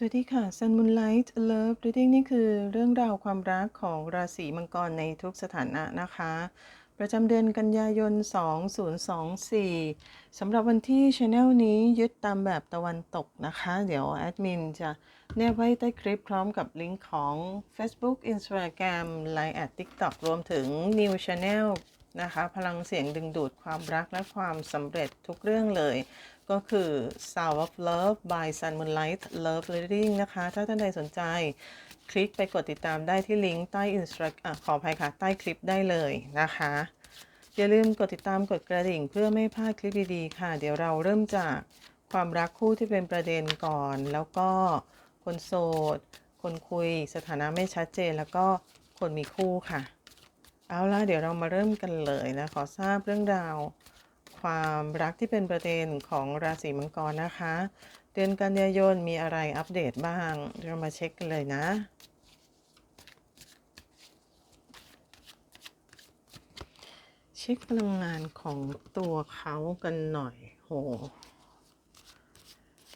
สวัสดีค่ะ Sun Moonlight Love Reading นี่คือเรื่องราวความรักของราศีมังกรในทุกสถานะนะคะ ประจำเดือนกันยายน 2024สำหรับวันที่ Channel นี้ยึดตามแบบตะวันตกนะคะ เดี๋ยวแอดมินจะแนบไว้ใต้คลิปพร้อมกับลิงก์ของ Facebook Instagram Line แอด TikTok รวมถึง New Channel นะคะ พลังเสียงดึงดูดความรักและความสำเร็จทุกเรื่องเลย ก็คือ Sound of Love by Sun Moonlight Love Reading นะคะ ถ้าท่านใดสนใจ คลิกไปกดติดตามได้ที่ลิงก์ใต้อินสตรักอะขออภัยค่ะ ใต้คลิปได้เลยนะคะ อย่าลืมกดติดตามกดกระดิ่งเพื่อไม่พลาดคลิปดีๆค่ะ เดี๋ยวเราเริ่มจากความรักคู่ที่เป็นประเด็นก่อน แล้วก็คนโสด คนคุยสถานะไม่ชัดเจน แล้วก็คนมีคู่ค่ะ เอาล่ะเดี๋ยวเรามาเริ่มกันเลยนะ ขอทราบเรื่องราว ความรักที่เป็นประเด็นของราศีมังกรนะคะ เดือนกันยายนมีอะไรอัปเดตบ้าง เรามาเช็คกันเลยนะเช็คพลังงานของตัวเขากันหน่อย โห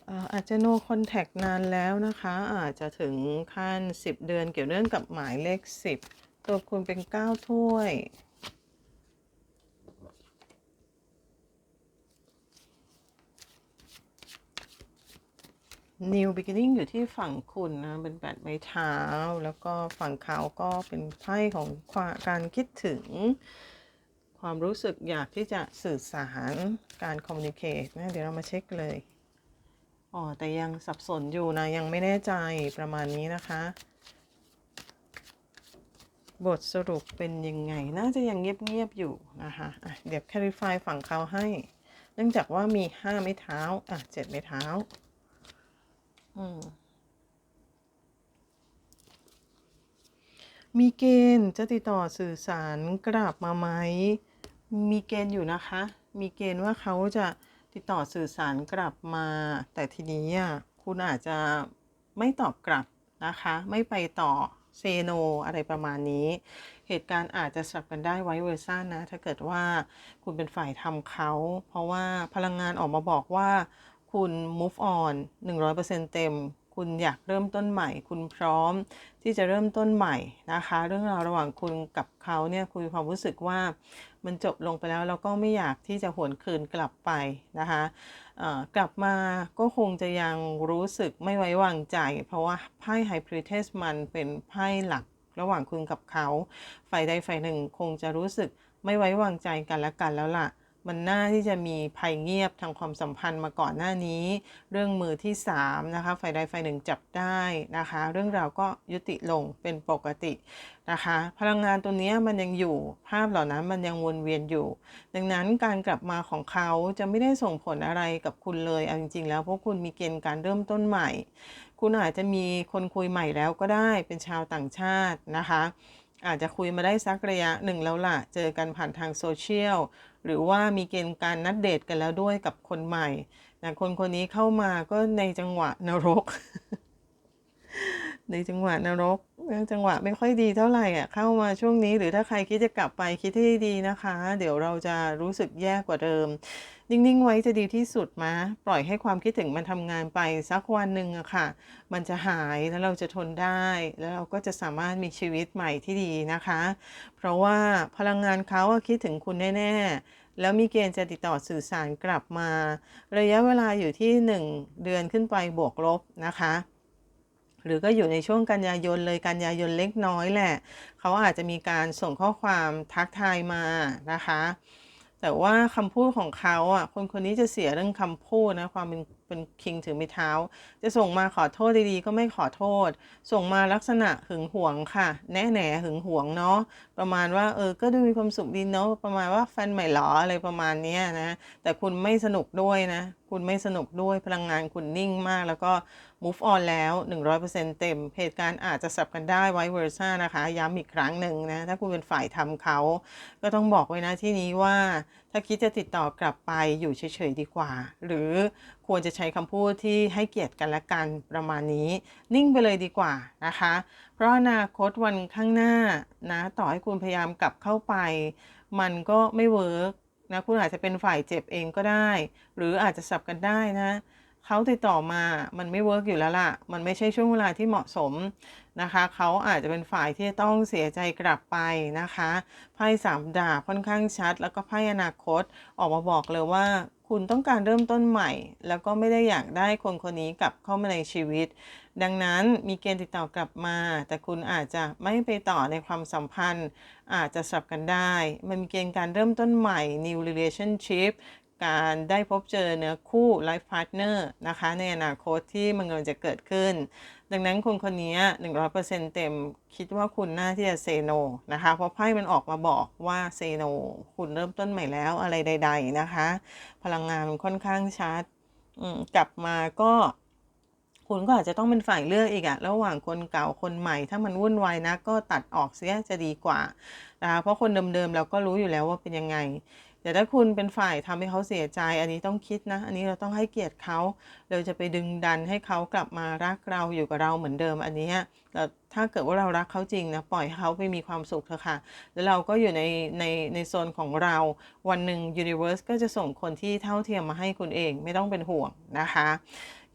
เอ่อาจจะ no contact นานแล้วนะคะ อาจจะถึงขั้น 10 เดือนเกี่ยวเนื่องกับหมายเลข 10 ตัวคุณเป็น 9 ถ้วย New Beginning อยู่ที่ฝั่งคุณนะเป็นแปดไม้เท้า แล้วก็ฝั่งเขาก็เป็นไพ่ของความการคิดถึง ความรู้สึกอยากที่จะสื่อสารการคอมมิ n นิเคตนะเดี๋ยวเรามาเช็คเลยอ๋อแต่ยังสับสนอยู่นะยังไม่แน่ใจประมาณนี้นะคะ บทสรุปเป็นยังไง น่าจะยังเงียบๆอยู่นะคะะเดี๋ยว clarify ฝั่งเขาให้ เนื่องจากว่ามีห้าไม้เท้าอะเจ็ดไม้เท้า มีเกณฑ์จะติดต่อสื่อสารกลับมาไหม มีเกณฑ์อยู่นะคะ มีเกณฑ์ว่าเขาจะติดต่อสื่อสารกลับมา แต่ทีนี้อะคุณอาจจะไม่ตอบกลับนะคะ ไม่ไปต่อเซโนอะไรประมาณนี้ เหตุการณ์อาจจะสลับกันได้ไว้เวอร์ซันนะ ถ้าเกิดว่าคุณเป็นฝ่ายทำเขา เพราะว่าพลังงานออกมาบอกว่า คุณ move on 100%เต็ม คุณอยากเริ่มต้นใหม่ คุณพร้อมที่จะเริ่มต้นใหม่นะคะ เรื่องราวระหว่างคุณกับเขาเนี่ยคุณความรู้สึกว่ามันจบลงไปแล้วแล้วก็ไม่อยากที่จะหวนคืนกลับไปนะคะกลับมาก็คงจะยังรู้สึกไม่ไว้วางใจ เพราะว่าไพ่ High Priestess มันเป็นไพ่หลักระหว่างคุณกับเขา ฝ่ายใดฝ่ายหนึ่งคงจะรู้สึกไม่ไว้วางใจกันและกันแล้วล่ะ มันน่าที่จะมีภัยเงียบทางความสัมพันธ์มาก่อนหน้านี้ เรื่องมือที่3นะคะฝ่ายใดฝ่ายหนึ่งจับได้นะคะ เรื่องราวก็ยุติลงเป็นปกตินะคะ พลังงานตัวนี้มันยังอยู่ ภาพเหล่านั้นมันยังวนเวียนอยู่ ดังนั้นการกลับมาของเขาจะไม่ได้ส่งผลอะไรกับคุณเลยเอาจริงๆ แล้วพราะคุณมีเกณฑ์การเริ่มต้นใหม่ คุณอาจจะมีคนคุยใหม่แล้วก็ได้เป็นชาวต่างชาตินะคะ อาจจะคุยมาได้สักระยะหนึ่งแล้วล่ะ เจอกันผ่านทางโซเชียล หรือว่ามีเกณฑ์การนัดเดทกันแล้วด้วยกับคนใหม่นะคนคนนี้เข้ามาก็ในจังหวะนรก ในจังหวะนรกจังหวะไม่ค่อยดีเท่าไหร่อะเข้ามาช่วงนี้หรือถ้าใครคิดจะกลับไปคิดให้ดีนะคะ เดี๋ยวเราจะรู้สึกแย่กว่าเดิม นิ่งๆไว้จะดีที่สุดมะปล่อยให้ความคิดถึงมันทำงานไปสักวันหนึ่งอะค่ะ มันจะหายแล้วเราจะทนได้ แล้วเราก็จะสามารถมีชีวิตใหม่ที่ดีนะคะ เพราะว่าพลังงานเขาคิดถึงคุณแน่ ๆ แล้วมีเกณฑ์จะติดต่อสื่อสารกลับมา ระยะเวลาอยู่ที่ 1 เดือนขึ้นไปบวกลบนะคะ หรือก็อยู่ในช่วงกันยายนเลยกันยายนเล็กน้อยแหละ เขาอาจจะมีการส่งข้อความทักทายมานะคะ แต่ว่าคำพูดของเขาอะคนคนนี้จะเสียเรื่องคำพูดนะความเป็นเป็นคิงถือไม้เท้า จะส่งมาขอโทษดีๆ ก็ไม่ขอโทษ ส่งมาลักษณะหึงหวงค่ะ แน่แหน่หึงหวงเนาะประมาณว่าเออก็ดูมีความสุขดีเนาะประมาณว่าแฟนใหม่หรออะไรประมาณนี้นะแต่คุณไม่สนุกด้วยนะ คุณไม่สนุกด้วยพลังงานคุณนิ่งมาก แล้วก็ move on แล้ว 100%เต็ม เหตุการณ์อาจจะสับกันได้ไว้เวอร์ซ่านะคะ ย้ำอีกครั้งหนึ่งนะ ถ้าคุณเป็นฝ่ายทำเขา ก็ต้องบอกไว้นะที่นี้ว่า ถ้าคิดจะติดต่อกลับไปอยู่เฉยๆดีกว่า หรือควรจะใช้คำพูดที่ให้เกียรติกันและกันประมาณนี้ นิ่งไปเลยดีกว่านะคะ เพราะอนาคตวันข้างหน้านะ ต่อให้คุณพยายามกลับเข้าไป มันก็ไม่เวิร์ก นะคุณอาจจะเป็นฝ่ายเจ็บเองก็ได้ หรืออาจจะสับกันได้นะเขาติดต่อมามันไม่เวิร์กอยู่แล้วล่ะ มันไม่ใช่ช่วงเวลาที่เหมาะสมนะคะ เขาอาจจะเป็นฝ่ายที่ต้องเสียใจกลับไปนะคะ ไพ่สามดาบค่อนข้างชัด แล้วก็ไพ่อนาคตออกมาบอกเลยว่า คุณต้องการเริ่มต้นใหม่ แล้วก็ไม่ได้อยากได้คนคนนี้กลับเข้ามาในชีวิต ดังนั้นมีเกณฑ์ติดต่อกลับมา แต่คุณอาจจะไม่ไปต่อในความสัมพันธ์ อาจจะสลับกันได้ มันมีเกณฑ์การเริ่มต้นใหม่ new relationship การได้พบเจอเนื้อคู่ life partner นะคะ ในอนาคตที่มันกำลังจะเกิดขึ้น ดังนั้นคนคนนี้ 100%เต็มคิดว่าคุณน่าที่จะเซโนนะคะ เพราะไพ่มันออกมาบอกว่าเซโนคุณเริ่มต้นใหม่แล้วอะไรใด ๆ นะคะ พลังงานมันค่อนข้างชัดอืมกลับมาก็ คุณก็อาจจะต้องเป็นฝ่ายเลือกอีกอะระหว่างคนเก่าคนใหม่ ถ้ามันวุ่นวายนะก็ตัดออกเสียจะดีกว่านะคะเพราะคนเดิมๆเราก็รู้อยู่แล้วว่าเป็นยังไงแต่ถ้าคุณเป็นฝ่ายทำให้เขาเสียใจ อันนี้ต้องคิดนะ อันนี้เราต้องให้เกียรติเขาเราจะไปดึงดันให้เขากลับมารักเราอยู่กับเราเหมือนเดิม อันนี้ยเราถ้าเกิดว่าเรารักเขาจริงนะปล่อยเขาไปมีความสุขเถอะค่ะ แล้วเราก็อยู่ในในในโซนของเรา วันหนึ่ง Universe ก็จะส่งคนที่เท่าเทียมมาให้คุณเอง ไม่ต้องเป็นห่วงนะคะ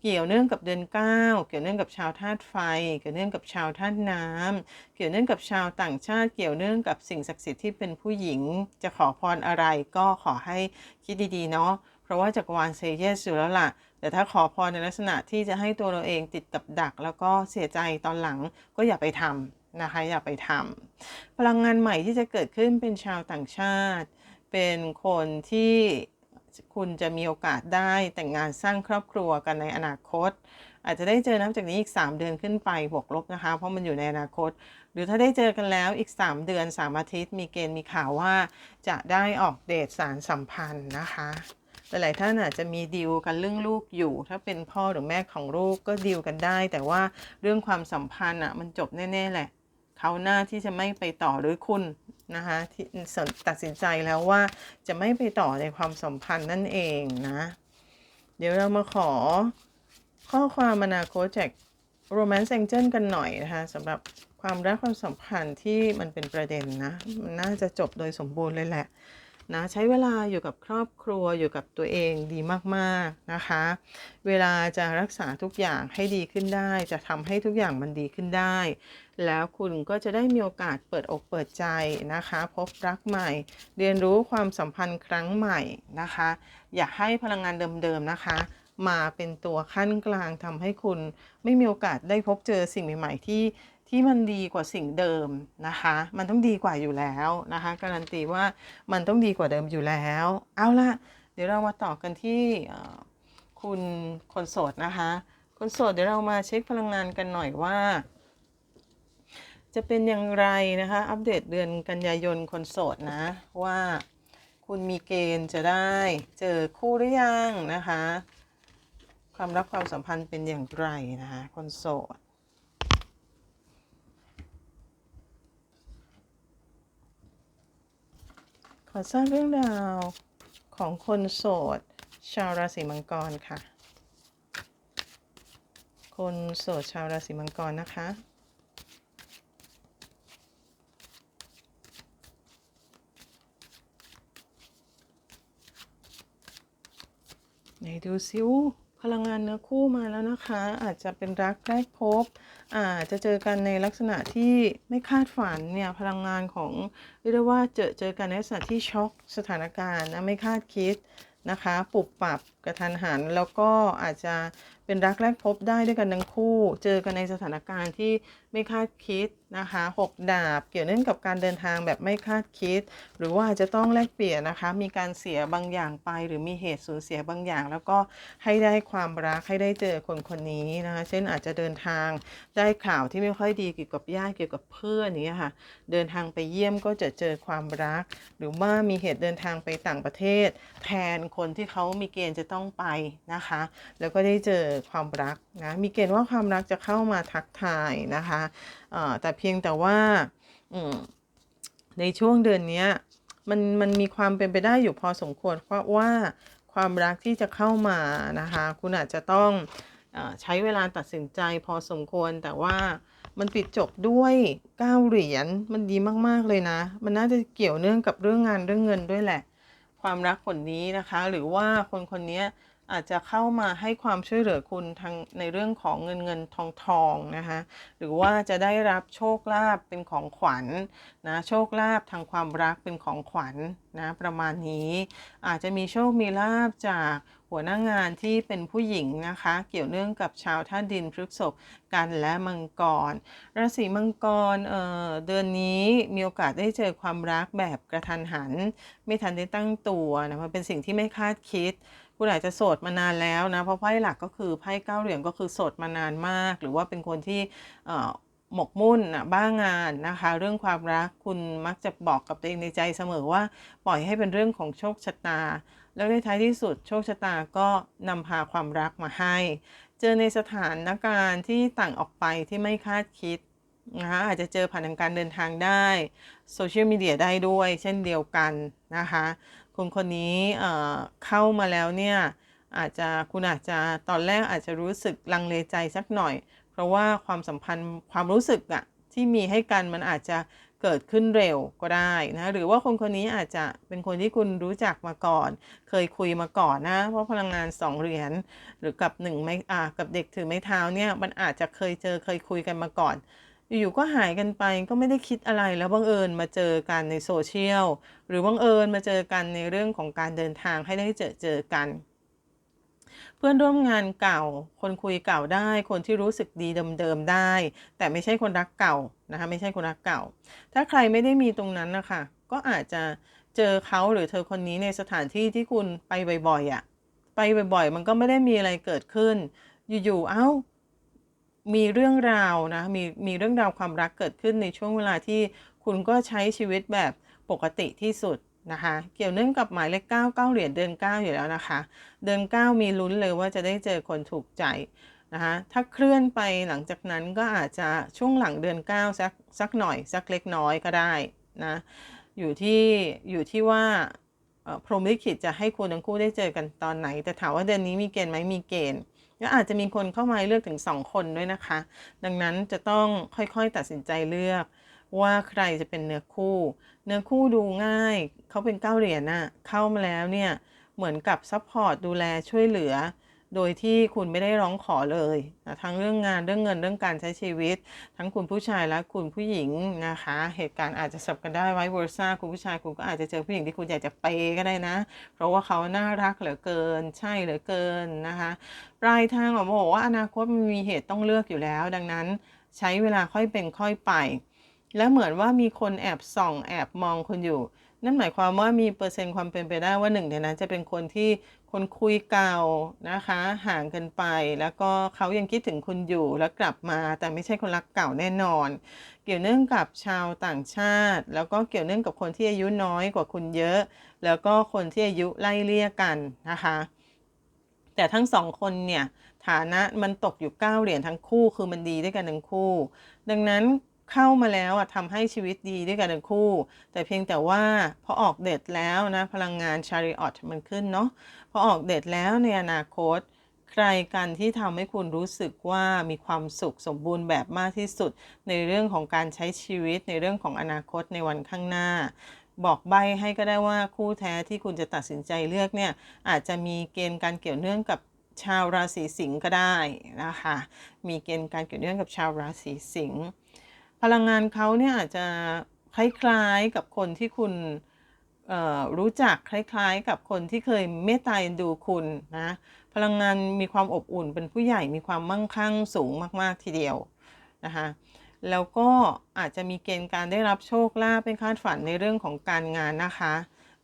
เกี่ยวเนื่องกับเดือนเก้าเกี่ยวเนื่องกับชาวธาตุไฟ เกี่ยวเนื่องกับชาวธาตุน้ำเกี่ยวเนื่องกับชาวต่างชาติ เกี่ยวเนื่องกับสิ่งศักดิ์สิทธิ์ที่เป็นผู้หญิง จะขอพรอะไรก็ขอให้คิดดีๆเนาะ เพราะว่าจักรวาลเซเยสอยู่แล้วล่ะ แต่ถ้าขอพรในลักษณะที่จะให้ตัวเราเองติดกับดัก แล้วก็เสียใจตอนหลังก็อย่าไปทำนะคะอย่าไปทำพลังงานใหม่ที่จะเกิดขึ้นเป็นชาวต่างชาติ เป็นคนที่ คุณจะมีโอกาสได้แต่งงานสร้างครอบครัวกันในอนาคต อาจจะได้เจอนับจากนี้อีก 3 เดือนขึ้นไปบวกลบนะคะ เพราะมันอยู่ในอนาคต หรือถ้าได้เจอกันแล้วอีก 3 เดือน 3 อาทิตย์ มีเกณฑ์มีข่าวว่า จะได้ออกเดทสารสัมพันธ์นะคะหลายๆท่านอาจจะมีดีลกันเรื่องลูกอยู่ ถ้าเป็นพ่อหรือแม่ของลูกก็ดีลกันได้ แต่ว่าเรื่องความสัมพันธ์อะมันจบแน่ ๆ แหละ เขาหน้าที่จะไม่ไปต่อหรือคุณนะคะที่ตัดสินใจแล้วว่าจะไม่ไปต่อในความสัมพันธ์นั่นเองนะ เดี๋ยวเรามาขอข้อความอนาคตจากโรแมนต์แองเจิลกันหน่อยนะคะสำหรับความรักความสัมพันธ์ที่มันเป็นประเด็นนะ มันน่าจะจบโดยสมบูรณ์เลยแหละ นะใช้เวลาอยู่กับครอบครัวอยู่กับตัวเองดีมากๆนะคะ เวลาจะรักษาทุกอย่างให้ดีขึ้นได้ จะทำให้ทุกอย่างมันดีขึ้นได้ แล้วคุณก็จะได้มีโอกาสเปิดอกเปิดใจนะคะ พบรักใหม่ เรียนรู้ความสัมพันธ์ครั้งใหม่นะคะ อย่าให้พลังงานเดิมๆนะคะมาเป็นตัวขั้นกลางทำให้คุณไม่มีโอกาสได้พบเจอสิ่งใหม่ ๆ ที่ ที่มันดีกว่าสิ่งเดิมนะคะ มันต้องดีกว่าอยู่แล้วนะคะการันตีว่ามันต้องดีกว่าเดิมอยู่แล้ว เอาละเดี๋ยวเรามาต่อกันที่คุณคนโสดนะคะ คนโสดเดี๋ยวเรามาเช็คพลังงานกันหน่อยว่า จะเป็นอย่างไรนะคะ อัปเดตเดือนกันยายนคนโสดนะว่าคุณมีเกณฑ์จะได้เจอคู่หรือยังนะคะ ความรักความสัมพันธ์เป็นอย่างไรนะคะ คนโสด อทราบเรื่องราวของคนโสด ชาวราศีมังกรค่ะ คนโสดชาวราศีมังกรนะคะ ไหนดูซิวพลังงานเนื้อคู่มาแล้วนะคะ อาจจะเป็นรักแรกพบ อาจจะเจอกันในลักษณะที่ไม่คาดฝันเนี่ยพลังงานของเรียกได้ว่าเจอเจอกันในลักษณะที่ช็อกสถานการณ์นะไม่คาดคิดนะคะปรับปรับกระทันหันแล้วก็อาจจะ เป็นรักแรกพบได้ด้วยกันทั้งคู่ เจอกันในสถานการณ์ที่ไม่คาดคิดนะคะหกดาบ เกี่ยวเนื่องกับการเดินทางแบบไม่คาดคิด หรือว่าจะต้องแลกเปลี่ยนนะคะ มีการเสียบางอย่างไป หรือมีเหตุสูญเสียบางอย่าง แล้วก็ให้ได้ความรักให้ได้เจอคนคนนี้นะคะ เช่นอาจจะเดินทางได้ข่าวที่ไม่ค่อยดีเกี่ยวกับญาติเกี่ยวกับเพื่อนนี้ค่ะ เดินทางไปเยี่ยมก็จะเจอความรัก หรือว่ามีเหตุเดินทางไปต่างประเทศ แทนคนที่เขามีเกณฑ์จะต้องไปนะคะ แล้วก็ได้เจอความรักนะมีเกณฑ์ว่าความรักจะเข้ามาทักทายนะคะแต่เพียงแต่ว่าในช่วงเดือนนี้มันมันมีความเป็นไปได้อยู่พอสมควรเพราะว่าความรักที่จะเข้ามานะคะคุณอาจจะต้องอใช้เวลาตัดสินใจพอสมควรแต่ว่ามันปิดจบด้วยก้าเหรียญมันดีมากๆเลยนะ มันน่าจะเกี่ยวเนื่องกับเรื่องงานเรื่องเงินด้วยแหละ ความรักคนนี้นะคะ หรือว่าคนคนนี้ อาจจะเข้ามาให้ความช่วยเหลือคุณทางในเรื่องของเงินเงินทองทองนะคะหรือว่าจะได้รับโชคลาภเป็นของขวัญนะโชคลาภทางความรักเป็นของขวัญนะประมาณนี้อาจจะมีโชคมีลาภจากหัวหน้างานที่เป็นผู้หญิงนะคะ เกี่ยวเนื่องกับชาวธาดินพฤษภกันและมังกร ราศีมังกรเออเดือนนี้มีโอกาสได้เจอความรักแบบกระทันหัน ไม่ทันได้ตั้งตัวนะมันเป็นสิ่งที่ไม่คาดคิด คุณอาจจะโสดมานานแล้วนะ เพราะไพ่หลักก็คือไพ่เก้าเหรียญก็คือโสดมานานมาก หรือว่าเป็นคนที่หมกมุ่นนะบ้างงานนะคะ เรื่องความรักคุณมักจะบอกกับตัวเองในใจเสมอว่าปล่อยให้เป็นเรื่องของโชคชะตา แล้วในท้ายที่สุดโชคชะตาก็นำพาความรักมาให้ เจอในสถานการณ์ที่ต่างออกไปที่ไม่คาดคิดนะคะอาจจะเจอผ่านทางการเดินทางได้โซเชียลมีเดียได้ด้วยเช่นเดียวกันนะคะ คนคนนี้เข้ามาแล้วเนี่ยอาจจะคุณอาจจะตอนแรกอาจจะรู้สึกลังเลใจสักหน่อย เพราะว่าความสัมพันธ์ความรู้สึกอะที่มีให้กันมันอาจจะเกิดขึ้นเร็วก็ได้นะหรือว่าคนคนนี้อาจจะเป็นคนที่คุณรู้จักมาก่อน เคยคุยมาก่อนนะเพราะพลังงานสองเหรียญหรือกับหนึ่งไม้อ่ากับเด็กถือไม้เท้าเนี่ยมันอาจจะเคยเจอเคยคุยกันมาก่อน อยู่ๆก็หายกันไปก็ไม่ได้คิดอะไรแล้วบังเอิญมาเจอกันในโซเชียลหรือบังเอิญมาเจอกันในเรื่องของการเดินทางให้ได้เจอเจอกัน เพื่อนร่วมงานเก่า คนคุยเก่าได้ คนที่รู้สึกดีเดิมๆได้ แต่ไม่ใช่คนรักเก่านะคะไม่ใช่คนรักเก่า ถ้าใครไม่ได้มีตรงนั้นนะคะก็อาจจะเจอเขาหรือเธอคนนี้ในสถานที่ที่คุณไปบ่อยๆอะ่ะไปบ่อยๆ มันก็ไม่ได้มีอะไรเกิดขึ้น อยู่ๆ เอ้า มีเรื่องราวนะมีมีเรื่องราวความรักเกิดขึ้นในช่วงเวลาที่คุณก็ใช้ชีวิตแบบปกติที่สุดนะคะเกี่ยวเนื่องกับหมายเลขเก้าเก้าเหรียญเดือนเก้าอยู่แล้วนะคะ เดือนเก้ามีลุ้นเลยว่าจะได้เจอคนถูกใจนะคะถ้าเคลื่อนไปหลังจากนั้นก็อาจจะช่วงหลังเดือนเก้าสักสักหน่อย สักเล็กน้อยก็ได้นะอยู่ที่อยู่ที่ว่าพรหมลิขิตจะให้คุณทั้งคู่ได้เจอกันตอนไหน แต่ถามว่าเดือนนี้มีเกณฑ์ไหมมีเกณฑ์ ก็อาจจะมีคนเข้ามาเลือกถึง 2 คนด้วยนะคะ ดังนั้นจะต้องค่อยๆตัดสินใจเลือกว่าใครจะเป็นเนื้อคู่ เนื้อคู่ดูง่าย เขาเป็นเก้าเหรียญน่ะ เข้ามาแล้วเนี่ย เหมือนกับซัพพอร์ตดูแลช่วยเหลือ โดยที่คุณไม่ได้ร้องขอเลยนะทั้งเรื่องงานเรื่องเงินเรื่องการใช้ชีวิต ทั้งคุณผู้ชายและคุณผู้หญิงนะคะ เหตุการณ์อาจจะสับกันได้ไว้เวอร์ซ่าคุณผู้ชายคุณก็อาจจะเจอผู้หญิงที่คุณอยากจะเปย์ก็ได้นะ เพราะว่าเขาน่ารักเหลือเกิน ใช่เหลือเกินนะคะปลายทางผมบอกว่าอนาคตมันมีเหตุต้องเลือกอยู่แล้ว ดังนั้นใช้เวลาค่อยเป็นค่อยไป และเหมือนว่ามีคนแอบส่องแอบมองคุณอยู่ นั่นหมายความว่ามีเปอร์เซ็นต์ความเป็นไปได้ว่าหนึ่งในนั้นจะเป็นคนที่คนคุยเก่านะคะ ห่างกันไป แล้วก็เขายังคิดถึงคุณอยู่แล้วกลับมา แต่ไม่ใช่คนรักเก่าแน่นอน เกี่ยวเนื่องกับชาวต่างชาติ แล้วก็เกี่ยวเนื่องกับคนที่อายุน้อยกว่าคุณเยอะ แล้วก็คนที่อายุไล่เลี่ยกันนะคะแต่ทั้งสองคนเนี่ยฐานะมันตกอยู่เก้าเหรียญทั้งคู่คือมันดีด้วยกันทั้งคู่ ดังนั้น เข้ามาแล้วอะทำให้ชีวิตดีด้วยกันทั้งคู่ แต่เพียงแต่ว่าพอออกเดทแล้วนะ พลังงานชาริออตมันขึ้นเนาะพอออกเดทแล้วในอนาคต ใครกันที่ทำให้คุณรู้สึกว่ามีความสุขสมบูรณ์แบบมากที่สุด ในเรื่องของการใช้ชีวิตในเรื่องของอนาคตในวันข้างหน้า บอกใบให้ก็ได้ว่าคู่แท้ที่คุณจะตัดสินใจเลือกเนี่ยอาจจะมีเกณฑ์การเกี่ยวเนื่องกับชาวราศีสิงห์ก็ได้นะคะ มีเกณฑ์การเกี่ยวเนื่องกับชาวราศีสิงห์ พลังงานเขาเนี่ยอาจจะคล้ายๆกับคนที่คุณรู้จักคล้ายๆ กับคนที่เคยเมตตาเอ็นดูคุณนะพลังงานมีความอบอุ่นเป็นผู้ใหญ่มีความมั่งคั่งสูงมากๆทีเดียวนะคะแล้วก็อาจจะมีเกณฑ์การได้รับโชคลาภเป็นคาดฝันในเรื่องของการงานนะคะ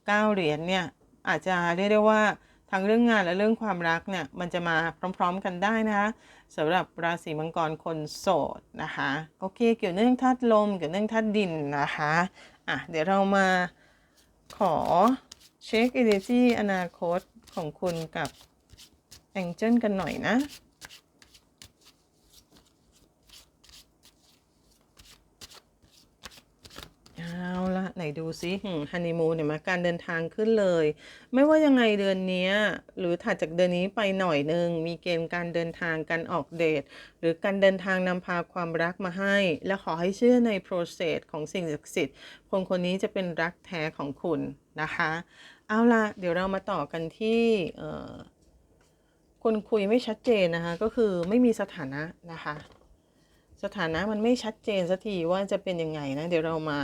เก้าเหรียญเนี่ยอาจจะเรียกได้ว่าทั้งเรื่องงานและเรื่องความรักเนี่ยมันจะมาพร้อม ๆ กันได้นะคะ สำหรับราศีมังกรคนโสดนะคะโอเคเกี่ยวเนื่องธาตุลมเกี่ยวเนื่องธาตุดินนะคะอะเดี๋ยวเรามาขอเช็คเอเนจีอนาคตของคุณกับแองเจิลกันหน่อยนะ เอาละไหนดูซิฮันนีมูนเนี่ยมาการเดินทางขึ้นเลย ไม่ว่ายังไงเดือนนี้หรือถัดจากเดือนนี้ไปหน่อยหนึ่งมีเกณฑ์การเดินทางการออกเดท หรือการเดินทางนำพาความรักมาให้ และขอให้เชื่อใน process ของสิ่งศักดิ์สิทธิ์คนคนนี้จะเป็นรักแท้ของคุณนะคะ เอาละเดี๋ยวเรามาต่อกันที่คนคุยไม่ชัดเจนนะคะ ก็คือไม่มีสถานะนะคะ สถานะมันไม่ชัดเจนสักทีว่าจะเป็นยังไงนะ เดี๋ยวเรามา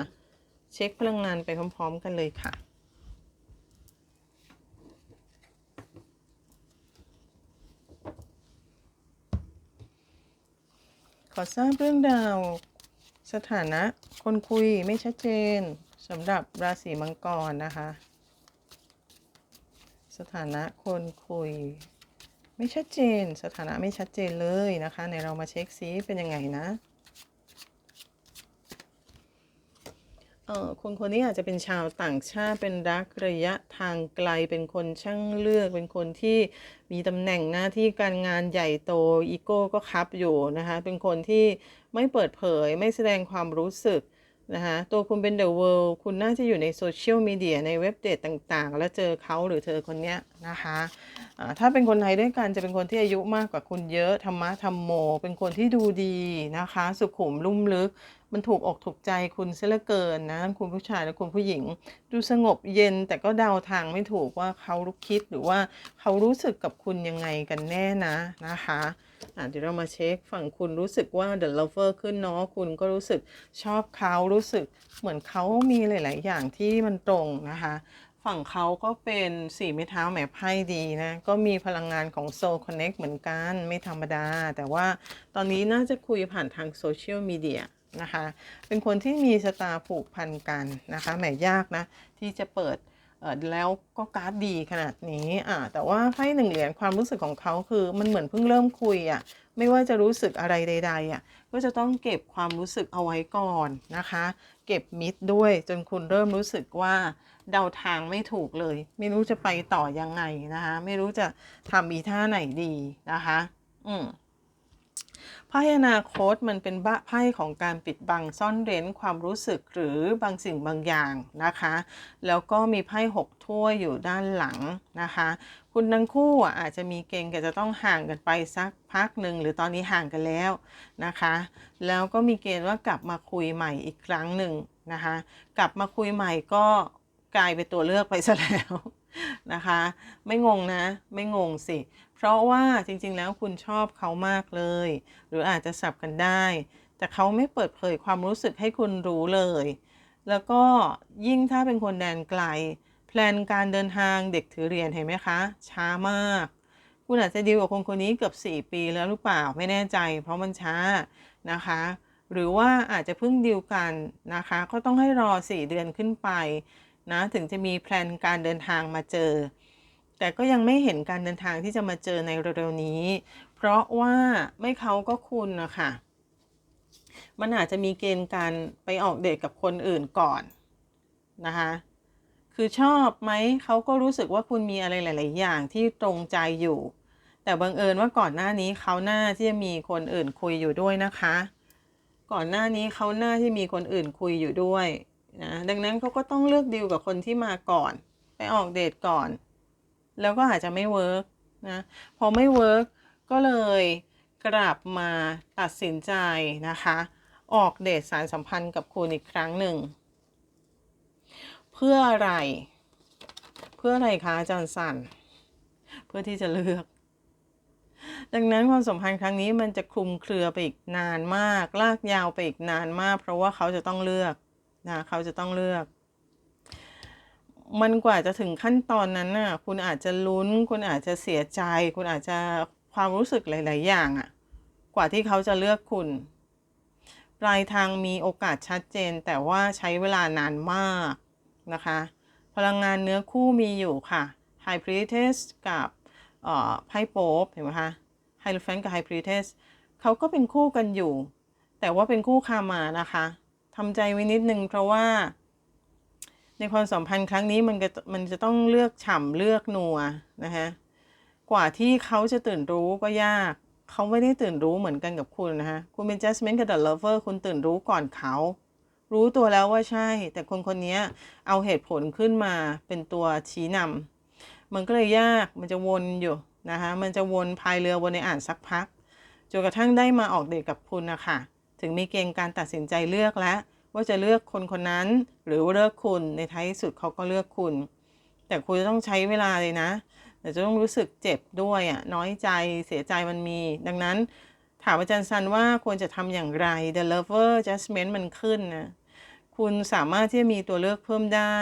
เช็คพลังงานไปพร้อม ๆ กันเลยค่ะ ขอทราบเรื่องราว สถานะคนคุยไม่ชัดเจนสำหรับราศีมังกรนะคะ สถานะคนคุย ไม่ชัดเจน สถานะไม่ชัดเจนเลยนะคะในเรามาเช็คซิเป็นยังไงนะ เออคนคนนี้อาจจะเป็นชาวต่างชาติเป็นรักระยะทางไกลเป็นคนช่างเลือก เป็นคนที่มีตำแหน่งหน้าที่การงานใหญ่โตอีโก้ก็คับอยู่นะคะเป็นคนที่ไม่เปิดเผยไม่แสดงความรู้สึกนะคะตัวคุณเป็นเดอะเวิลด์คุณน่าจะอยู่ในโซเชียลมีเดียในเว็บเดทต่างๆ แล้วเจอเขาหรือเธอคนนี้นะคะะถ้าเป็นคนไทยด้วยกันจะเป็นคนที่อายุมากกว่าคุณเยอะธรรมะธรรมโม เป็นคนที่ดูดีนะคะ สุขุมลุ่มลึก มันถูกอกถูกใจคุณเสียเหลือเกินนะคุณผู้ชายและคุณผู้หญิง ดูสงบเย็นแต่ก็เดาทางไม่ถูกว่าเขารู้คิดหรือว่าเขารู้สึกกับคุณยังไงกันแน่นะนะคะเดี๋ยวเรามาเช็คฝั่งคุณรู้สึกว่า The Lover ขึ้นเนาะคุณก็รู้สึกชอบเขารู้สึกเหมือนเขามีหลาย ๆ อย่างที่มันตรงนะคะฝั่งเขาก็เป็นสี่ไม้เท้าแหมไพ่ดีนะ ก็มีพลังงานของ Soul Connect เหมือนกัน ไม่ธรรมดา แต่ว่าตอนนี้น่าจะคุยผ่านทางโซเชียลมีเดีย นะคะ เป็นคนที่มีสตาผูกพันกันนะคะแหมยากนะ ที่จะเปิดแล้วก็การ์ดดีขนาดนี้อ่าแต่ว่าไพ่หนึ่งเหรียญความรู้สึกของเขาคือมันเหมือนเพิ่งเริ่มคุยอะ่ะไม่ว่าจะรู้สึกอะไรใดๆอะ่ะก็จะต้องเก็บความรู้สึกเอาไว้ก่อนนะคะ เก็บมิดด้วยจนคุณเริ่มรู้สึกว่าเดาทางไม่ถูกเลย ไม่รู้จะไปต่อยังไงนะคะ ไม่รู้จะทำอีท่าไหนดีนะคะ อืม ไพ่อนาคตมันเป็นบ้าไพ่ของการปิดบังซ่อนเร้นความรู้สึกหรือบางสิ่งบางอย่างนะคะ แล้วก็มีไพ่หกถ้วยอยู่ด้านหลังนะคะ คุณทั้งคู่อะอาจจะมีเกณฑ์จะต้องห่างกันไปสักพักหนึ่งหรือตอนนี้ห่างกันแล้วนะคะ แล้วก็มีเกณฑ์ว่ากลับมาคุยใหม่อีกครั้งหนึ่งนะคะ กลับมาคุยใหม่ก็กลายเป็นตัวเลือกไปซะแล้วนะคะ ไม่งงนะ ไม่งงสิ เพราะว่าจริงๆ แล้วคุณชอบเขามากเลย หรืออาจจะสับกันได้ แต่เขาไม่เปิดเผยความรู้สึกให้คุณรู้เลย แล้วก็ยิ่งถ้าเป็นคนแดนไกล แพลนการเดินทางเด็กถือเหรียญเห็นไหมคะ ช้ามาก คุณอาจจะดีลกับคนคนนี้เกือบ 4 ปีแล้วหรือเปล่าไม่แน่ใจ เพราะมันช้านะคะหรือว่าอาจจะเพิ่งดีลกันนะคะ ก็ต้องให้รอ 4 เดือนขึ้นไปนะถึงจะมีแพลนการเดินทางมาเจอ แต่ก็ยังไม่เห็นการเดินทางที่จะมาเจอในเร็วๆนี้ เพราะว่าไม่เขาก็คุณนะคะมันอาจจะมีเกณฑ์การไปออกเดทกับคนอื่นก่อนนะคะคือชอบไหมเขาก็รู้สึกว่าคุณมีอะไรหลาย ๆ อย่างที่ตรงใจอยู่ แต่บังเอิญว่าก่อนหน้านี้เขาหน้าที่จะมีคนอื่นคุยอยู่ด้วยนะคะ ก่อนหน้านี้เขาหน้าที่มีคนอื่นคุยอยู่ด้วยนะดังนั้นเขาก็ต้องเลือกดีลกับคนที่มาก่อน ไปออกเดทก่อน แล้วก็อาจจะไม่เวิร์กนะพอไม่เวิร์กก็เลยกลับมาตัดสินใจนะคะ ออกเดทสารสัมพันธ์กับคุณอีกครั้งหนึ่ง เพื่ออะไร เพื่ออะไรคะอาจารย์สันเพื่อที่จะเลือก ดังนั้นความสัมพันธ์ครั้งนี้มันจะคลุมเครือไปอีกนานมาก ลากยาวไปอีกนานมาก เพราะว่าเขาจะต้องเลือกนะเขาจะต้องเลือก มันกว่าจะถึงขั้นตอนนั้นน่ะ คุณอาจจะลุ้น คุณอาจจะเสียใจ คุณอาจจะความรู้สึกหลาย ๆ อย่างอะกว่าที่เขาจะเลือกคุณ ปลายทางมีโอกาสชัดเจน แต่ว่าใช้เวลานานมากนะคะ พลังงานเนื้อคู่มีอยู่ค่ะ High Priestess กับไพ่โป๊ปเห็นไหมคะ High f a n กับ High Priestess เขาก็เป็นคู่กันอยู่ แต่ว่าเป็นคู่คามานะคะทำใจไว้นิดนึงเพราะว่า ในความสัมพันธ์ครั้งนี้มันจะมันจะต้องเลือกฉ่ำเลือกนัวนะคะกว่าที่เขาจะตื่นรู้ก็ยาก เขาไม่ได้ตื่นรู้เหมือนกันกับคุณนะคะคุณเป็น Jasmine กับ The Lover คุณตื่นรู้ก่อนเขา รู้ตัวแล้วว่าใช่ แต่คนคนนี้เอาเหตุผลขึ้นมาเป็นตัวชี้นำมันก็เลยยากมันจะวนอยู่นะคะมันจะวนพายเรือวนในอ่านสักพักจนกระทั่งได้มาออกเดทกับคุณนะคะถึงมีเกณฑ์การตัดสินใจเลือกแล้ว ว่าจะเลือกคนคนนั้น หรือว่าเลือกคุณในท้ายสุดเขาก็เลือกคุณ แต่คุณจะต้องใช้เวลาเลยนะแต่จะต้องรู้สึกเจ็บด้วยอะน้อยใจเสียใจมันมี ดังนั้นถามอาจารย์ซันว่าควรจะทำอย่างไร the lover judgment มันขึ้นนะคุณสามารถที่จะมีตัวเลือกเพิ่มได้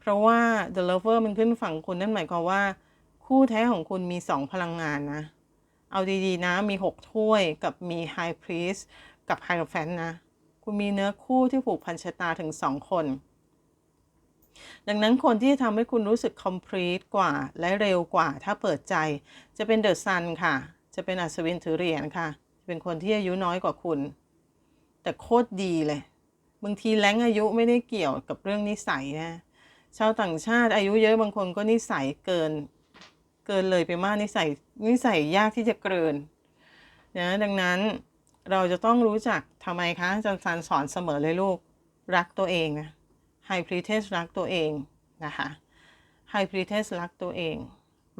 เพราะว่า the lover มันขึ้นฝั่งคุณนั่นหมายความว่า คู่แท้ของคุณมีสองพลังงานนะ เอาดีๆนะมี 6 ถ้วยกับมี High Priest กับ Hierophant นะ คุณมีเนื้อคู่ที่ผูกพันชะตาถึง 2 คน ดังนั้นคนที่ทำให้คุณรู้สึก complete กว่าและเร็วกว่า ถ้าเปิดใจ จะเป็น The Sun ค่ะ จะเป็นอัศวินถือเหรียญค่ะ เป็นคนที่อายุน้อยกว่าคุณ แต่โคตรดีเลย บางทีแรงอายุไม่ได้เกี่ยวกับเรื่องนิสัยนะชาวต่างชาติอายุเยอะบางคนก็นิสัยเกิน เกินเลยไปมากนิสัยนิสัยยากที่จะเกินนะดังนั้น เราจะต้องรู้จักทำไมคะอาจารย์ซันสอนเสมอเลยลูก รักตัวเองนะไฮพรีเทสรักตัวเองนะคะไฮพรีเทสรักตัวเอง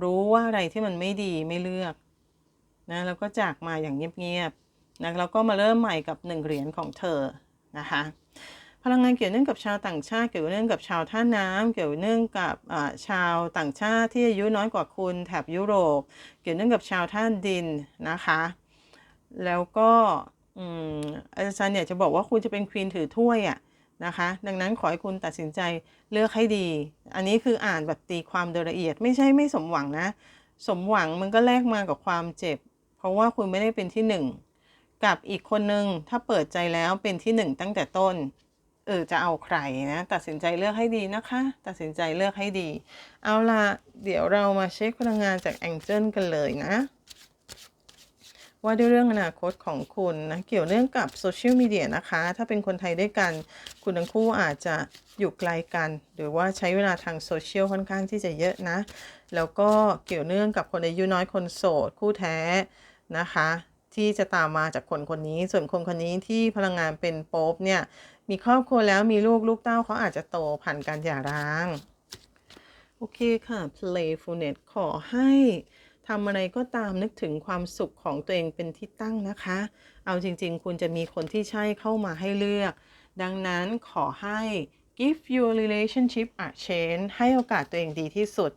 รู้ว่าอะไรที่มันไม่ดีไม่เลือกนะแล้วก็จากมาอย่างเงียบๆนะแล้วก็มาเริ่มใหม่กับหนึ่งเหรียญของเธอนะคะพลังงานเกี่ยวเนื่องกับชาวต่างชาติเกี่ยวเนื่องกับชาวท่าน้ำเกี่ยวเนื่องกับชาวต่างชาติที่อายุน้อยกว่าคุณแถบยุโรป เกี่ยวเนื่องกับชาวท่าดินนะคะ แล้วก็อาจารย์เนี่ยจะบอกว่าคุณจะเป็นควีนถือถ้วยอะนะคะ ดังนั้นขอให้คุณตัดสินใจเลือกให้ดี อันนี้คืออ่านแบบตีความโดยละเอียดไม่ใช่ไม่สมหวังนะ สมหวังมันก็แลกมากับความเจ็บ เพราะว่าคุณไม่ได้เป็นที่หนึ่งกับอีกคนนึงถ้าเปิดใจแล้วเป็นที่หนึ่งตั้งแต่ต้นเออจะเอาใครนะตัดสินใจเลือกให้ดีนะคะ ตัดสินใจเลือกให้ดี เอาละเดี๋ยวเรามาเช็คพลังงานจากแองเจิลกันเลยนะ ว่าด้วยเรื่องอนาคตของคุณนะเกี่ยวเนื่องกับโซเชียลมีเดียนะคะ ถ้าเป็นคนไทยด้วยกัน คุณทั้งคู่อาจจะอยู่ไกลกัน หรือว่าใช้เวลาทางโซเชียลค่อนข้างที่จะเยอะนะ แล้วก็เกี่ยวเนื่องกับคนอายุน้อยคนโสด คู่แท้นะคะ ที่จะตามมาจากคนคนนี้ ส่วนคนคนนี้ที่พลังงานเป็นโป๊บเนี่ยมีครอบครัวแล้วมีลูกลูกเต้าเขาอาจจะโตผ่านการหย่าร้างโอเคค่ะ playfulness ขอให้ ทำอะไรก็ตามนึกถึงความสุขของตัวเองเป็นที่ตั้งนะคะ เอาจริงๆ คุณจะมีคนที่ใช่เข้ามาให้เลือก ดังนั้นขอให้ give your relationship a chance ให้โอกาสตัวเองดีที่สุด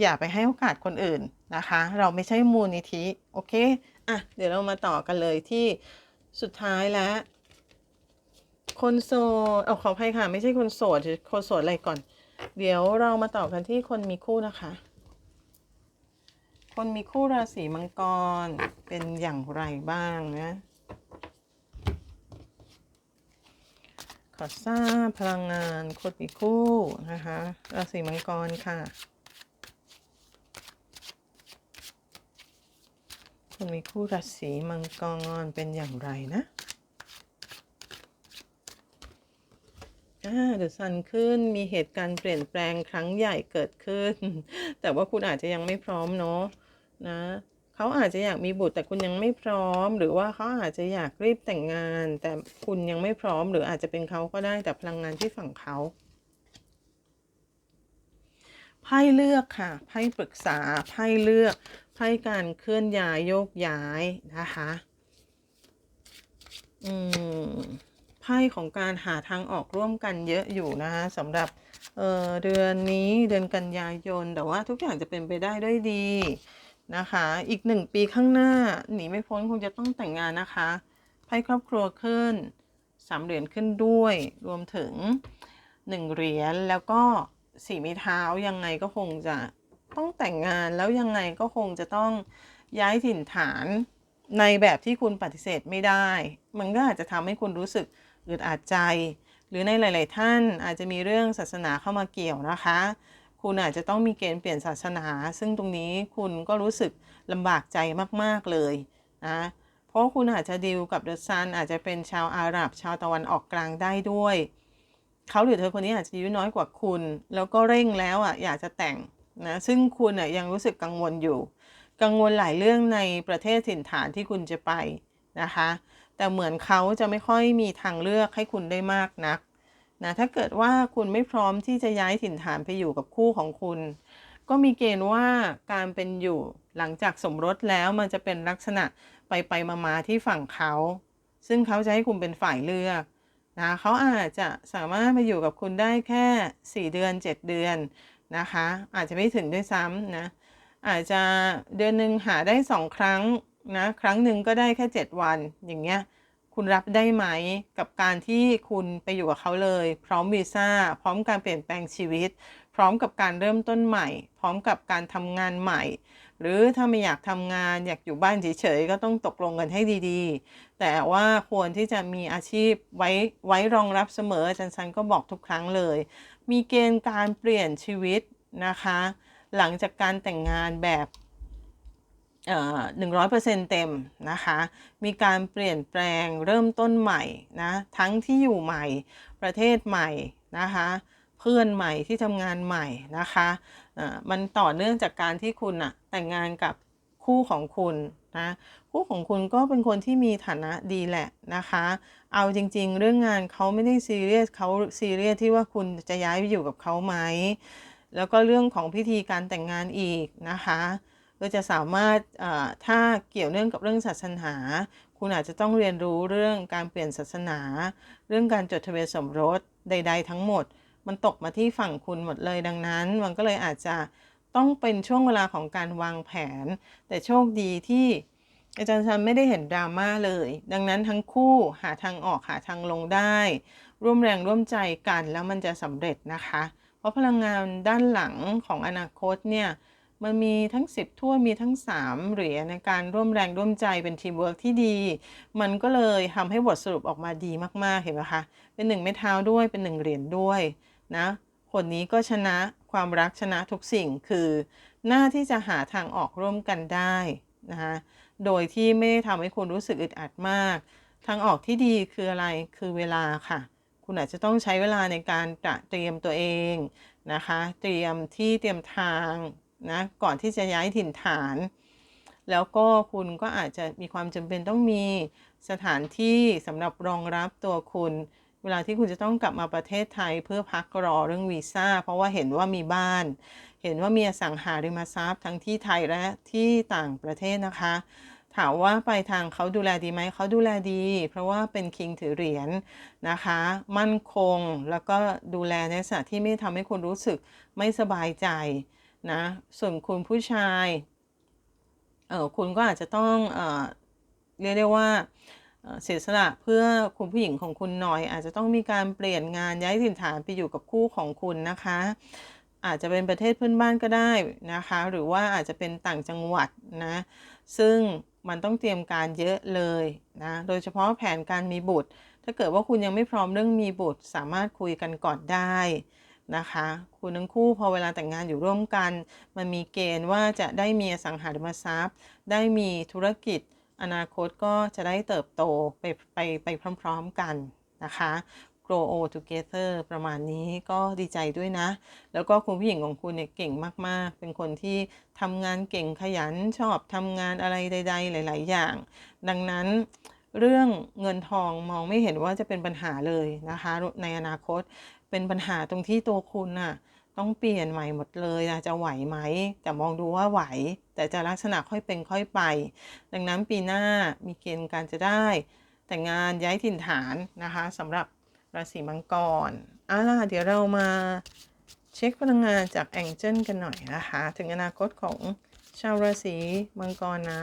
อย่าไปให้โอกาสคนอื่นนะคะ เราไม่ใช่มูลนิธิ โอเค อะ เดี๋ยวเรามาต่อกันเลยที่สุดท้ายแล้ว คนโสดเอาขออภัยค่ะ ไม่ใช่คนโสดคนโสดอะไรก่อน เดี๋ยวเรามาต่อกันที่คนมีคู่นะคะ คนมีคู่ราศีมังกรเป็นอย่างไรบ้างนะขอทราบพลังงานคนมีคู่นะคะราศีมังกรค่ะ คนมีคู่ราศีมังกรเป็นอย่างไรนะอ่าเดือะซันขึ้นมีเหตุการณ์เปลี่ยนแปลงครั้งใหญ่เกิดขึ้น แต่ว่าคุณอาจจะยังไม่พร้อมเนาะ นะเขาอาจจะอยากมีบุตรแต่คุณยังไม่พร้อม หรือว่าเขาอาจจะอยากรีบแต่งงาน แต่คุณยังไม่พร้อม หรืออาจจะเป็นเขาก็ได้แต่พลังงานที่ฝั่งเขาไพ่เลือกค่ะไพ่ปรึกษาไพ่เลือกไพ่การเคลื่อนย้ายโยกย้ายนะคะอืมไพ่ของการหาทางออกร่วมกันเยอะอยู่นะคะสำหรับเเดือนนี้เดือนกันยายน แต่ว่าทุกอย่างจะเป็นไปได้ด้วยดี นะคะ อีกหนึ่งปีข้างหน้าหนีไม่พ้นคงจะต้องแต่งงานนะคะไพ่ครอบครัวขึ้นสามเหรียญขึ้นด้วย รวมถึงหนึ่งเหรียญแล้วก็สี่มีเท้ายังไงก็คงจะต้องแต่งงานแล้วยังไงก็คงจะต้องย้ายถิ่นฐานในแบบที่คุณปฏิเสธไม่ได้ มันก็อาจจะทำให้คุณรู้สึกอึดอัดใจ หรือในหลาย ๆ ท่านอาจจะมีเรื่องศาสนาเข้ามาเกี่ยวนะคะ คุณอาจจะต้องมีเกณฑ์เปลี่ยนศาสนา ซึ่งตรงนี้คุณก็รู้สึกลำบากใจมาก ๆ เลยนะเพราะคุณอาจจะดีลกับเดอะซันอาจจะเป็นชาวอาหรับ ชาวตะวันออกกลางได้ด้วย เขาหรือเธอคนนี้อาจจะอายุน้อยกว่าคุณ แล้วก็เร่งแล้วอะอยากจะแต่งนะซึ่งคุณอะยังรู้สึกกังวลอยู่ กังวลหลายเรื่องในประเทศถิ่นฐานที่คุณจะไปนะคะ แต่เหมือนเขาจะไม่ค่อยมีทางเลือกให้คุณได้มากนัก นะถ้าเกิดว่าคุณไม่พร้อมที่จะย้ายถิ่นฐานไปอยู่กับคู่ของคุณ ก็มีเกณฑ์ว่าการเป็นอยู่หลังจากสมรสแล้วมันจะเป็นลักษณะไปไปมามาที่ฝั่งเขา ซึ่งเขาจะให้คุณเป็นฝ่ายเลือกนะเขาอาจจะสามารถมาอยู่กับคุณได้แค่ 4 เดือน 7 เดือนนะคะ อาจจะไม่ถึงด้วยซ้ำนะอาจจะเดือนหนึ่งหาได้สองครั้งนะครั้งหนึ่งก็ได้แค่เจ็ดวันอย่างเงี้ย คุณรับได้ไหมกับการที่คุณไปอยู่กับเขาเลย พร้อมวีซ่าพร้อมการเปลี่ยนแปลงชีวิต พร้อมกับการเริ่มต้นใหม่ พร้อมกับการทำงานใหม่ หรือถ้าไม่อยากทำงานอยากอยู่บ้านเฉยๆก็ต้องตกลงกันให้ดีๆ แต่ว่าควรที่จะมีอาชีพไว้ไว้รองรับเสมออาจารย์ซันก็บอกทุกครั้งเลย มีเกณฑ์การเปลี่ยนชีวิตนะคะ หลังจากการแต่งงานแบบ หนึ่งร้อยเปอร์เซ็นต์เต็มนะคะ มีการเปลี่ยนแปลงเริ่มต้นใหม่นะ ทั้งที่อยู่ใหม่ ประเทศใหม่นะคะ เพื่อนใหม่ที่ทำงานใหม่นะคะะมันต่อเนื่องจากการที่คุณอะแต่งงานกับคู่ของคุณนะคู่ของคุณก็เป็นคนที่มีฐานะดีแหละนะคะ เอาจริงๆ เรื่องงานเขาไม่ได้ซีเรียสเขาซีเรียสที่ว่าคุณจะย้ายไปอยู่กับเขาไหม แล้วก็เรื่องของพิธีการแต่งงานอีกนะคะ ก็จะสามารถถ้าเกี่ยวเนื่องกับเรื่องศาสนา คุณอาจจะต้องเรียนรู้เรื่องการเปลี่ยนศาสนา เรื่องการจดทะเบียนสมรสใด ๆ ทั้งหมด มันตกมาที่ฝั่งคุณหมดเลยดังนั้นมันก็เลยอาจจะต้องเป็นช่วงเวลาของการวางแผน แต่โชคดีที่อาจารย์ชันไม่ได้เห็นดราม่าเลย ดังนั้นทั้งคู่หาทางออกหาทางลงได้ ร่วมแรงร่วมใจกันแล้วมันจะสำเร็จนะคะ เพราะพลังงานด้านหลังของอนาคตเนี่ย มันมีทั้ง 10ทั่วมีทั้ง 3 เหรียญในการร่วมแรงร่วมใจเป็นทีมเวิร์กที่ดี มันก็เลยทำให้บทสรุปออกมาดีมากๆ เห็นไหมคะ เป็นหนึ่งไม้เท้าด้วยเป็นหนึ่งเหรียญด้วยนะคนนี้ก็ชนะความรักชนะทุกสิ่งคือ หน้าที่จะหาทางออกร่วมกันได้นะคะโดยที่ไม่ได้ทำให้คุณรู้สึกอึดอัดมาก ทางออกที่ดีคืออะไรคือเวลาค่ะ คุณอาจจะต้องใช้เวลาในการเตรียมตัวเองนะคะ เตรียมที่เตรียมทาง นะก่อนที่จะย้ายถิ่นฐาน แล้วก็คุณก็อาจจะมีความจำเป็นต้องมีสถานที่สำหรับรองรับตัวคุณ เวลาที่คุณจะต้องกลับมาประเทศไทยเพื่อพักรอเรื่องวีซ่า เพราะว่าเห็นว่ามีบ้าน เห็นว่ามีอสังหาริมทรัพย์ทั้งที่ไทยและที่ต่างประเทศนะคะถามว่าไปทางเขาดูแลดีไหมเขาดูแลดี เพราะว่าเป็นคิงถือเหรียญนะคะ มั่นคงแล้วก็ดูแลในสถานที่ไม่ทำให้คุณรู้สึกไม่สบายใจ นะส่วนคุณผู้ชายเออคุณก็อาจจะต้องเออเรียกได้ว่าเสียสละเพื่อคุณผู้หญิงของคุณหน่อย อาจจะต้องมีการเปลี่ยนงานย้ายถิ่นฐานไปอยู่กับคู่ของคุณนะคะ อาจจะเป็นประเทศเพื่อนบ้านก็ได้นะคะ หรือว่าอาจจะเป็นต่างจังหวัดนะซึ่งมันต้องเตรียมการเยอะเลยนะโดยเฉพาะแผนการมีบุตร ถ้าเกิดว่าคุณยังไม่พร้อมเรื่องมีบุตร สามารถคุยกันก่อนได้ นะคะคุณทั้งคู่พอเวลาแต่งงานอยู่ร่วมกัน มันมีเกณฑ์ว่าจะได้มีอสังหาริมทรัพย์ ได้มีธุรกิจ อนาคตก็จะได้เติบโตไปไปไปพร้อม ๆกันนะคะ grow old together ประมาณนี้ก็ดีใจด้วยนะ แล้วก็คุณผู้หญิงของคุณเนี่ยเก่งมากๆ เป็นคนที่ทำงานเก่งขยันชอบทำงานอะไรใด ๆ หลาย ๆ อย่าง ดังนั้นเรื่องเงินทองมองไม่เห็นว่าจะเป็นปัญหาเลยนะคะ ในอนาคต เป็นปัญหาตรงที่ตัวคุณน่ะ ต้องเปลี่ยนใหม่หมดเลยนะจะไหวไหมแต่มองดูว่าไหว แต่จะลักษณะค่อยเป็นค่อยไป ดังนั้นปีหน้ามีเกณฑ์การจะได้ แต่งงานย้ายถิ่นฐานนะคะสำหรับราศีมังกรอ่าเดี๋ยวเรามาเช็คพลังงานจากแองเจิลกันหน่อยนะคะ ถึงอนาคตของชาวราศีมังกรนะ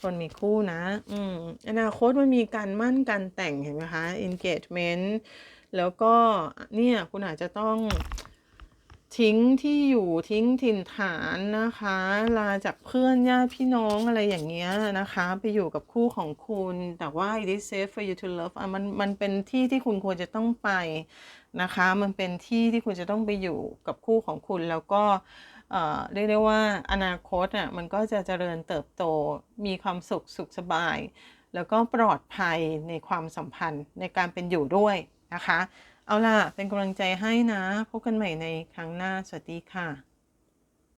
คนมีคู่นะ อืมอนาคตมันมีการมั่นการแต่งเห็นไหมคะ engagement แล้วก็เนี่ยคุณอาจจะต้องทิ้งที่อยู่ทิ้งถิ่นฐานนะคะ ลาจากเพื่อนญาติพี่น้องอะไรอย่างเงี้ยนะคะ ไปอยู่กับคู่ของคุณ แต่ว่า it is safe for you to love มันมันเป็นที่ที่คุณควรจะต้องไปนะคะ มันเป็นที่ที่คุณจะต้องไปอยู่กับคู่ของคุณแล้วก็เรียกได้ว่าอนาคตอะมันก็จะเจริญเติบโตมีความสุขสุขสบาย แล้วก็ปลอดภัยในความสัมพันธ์ในการเป็นอยู่ด้วย นะคะ เอาล่ะ เป็นกำลังใจให้นะ พบกันใหม่ในครั้งหน้า สวัสดีค่ะ